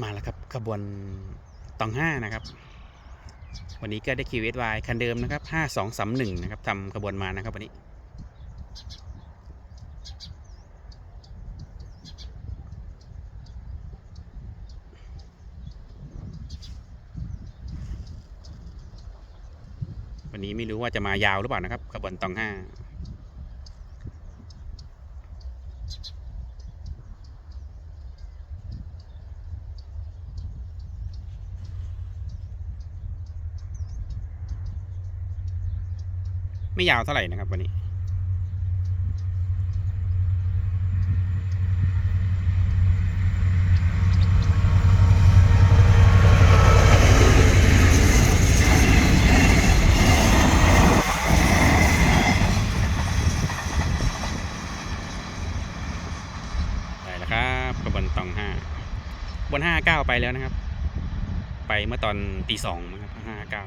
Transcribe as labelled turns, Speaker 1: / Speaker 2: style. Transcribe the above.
Speaker 1: มาแล้วครับขบวนตองห้านะครับ วันนี้ก็ได้คิวเอสวคันเดิมนะครับห้าสองสามหนึ่งนะครับทำขบวนมานะครับวันนี้ วันนี้ไม่รู้ว่าจะมายาวหรือเปล่านะครับขบวนตองห้า ไม่ยาวเท่าไหร่นะครับวันนี้ ได้แล้วครับกระบวนตองห้าบนห้าเก้าไปแล้วนะครับ ไปเมื่อตอนตีสองนะครับห้าเก้า